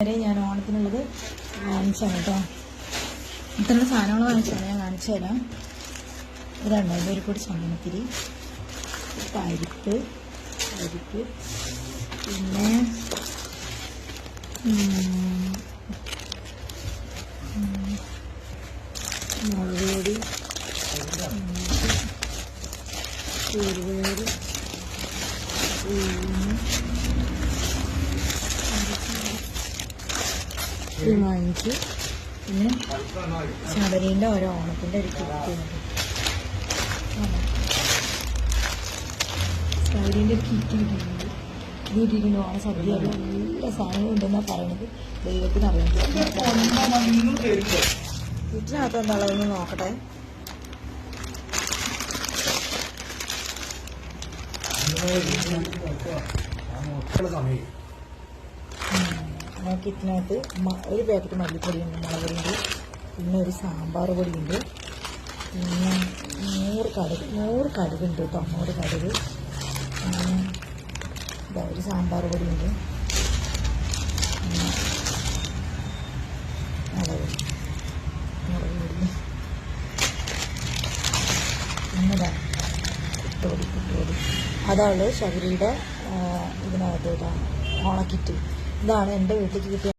വരെ ഞാൻ ഓണത്തിനുള്ളത് വാങ്ങിച്ചാണ് കേട്ടോ ഇത്രയുള്ള സാധനങ്ങൾ വാങ്ങിച്ചാണ് ഞാൻ കാണിച്ചു തരാം ഇതാണ് ഒരു കൂടി ചന്ദനത്തിരി പരിപ്പ് പരിപ്പ് പിന്നെ ഉം, ഉം, മുളക് പൊടി ഇത് വാങ്ങിച്ചു പിന്നെ ശബരീന്റെ ഓരോ ഓണത്തിന്റെ ഒരു കിറ്റ് ശബരീന്റെ ഒരു കിറ്റ് കിട്ടിയിട്ടുണ്ട് ഇത് കിട്ടിയിട്ടുണ്ട് ഓണ സദ്യ നല്ല സാധനങ്ങളും ഉണ്ടെന്നാണ് പറയണത്. ദൈവത്തിന് അറിയാം. വീട്ടിനകത്ത് എന്താണെന്ന് നോക്കട്ടെ. ആ കിറ്റിനകത്ത് ഇതിനകത്ത് ഒരു പാക്കറ്റ് മല്ലിപ്പൊടിയുണ്ട് മുളക് പൊടിയുണ്ട് പിന്നെ ഒരു സാമ്പാർ പൊടിയുണ്ട് പിന്നെ നൂറ് കടുക് നൂറ് കടുകുണ്ട് കേട്ടോ നൂറ് കടുക്. ഇതാ ഒരു സാമ്പാർ പൊടിയുണ്ട്. പൊടി കുത്തോടി അതാണ് ശബരിയുടെ ഇതിനകത്ത് ഉണക്കിറ്റ് ഇതാണ് എന്റെ വീട്ടിലേക്ക് കിട്ടിയ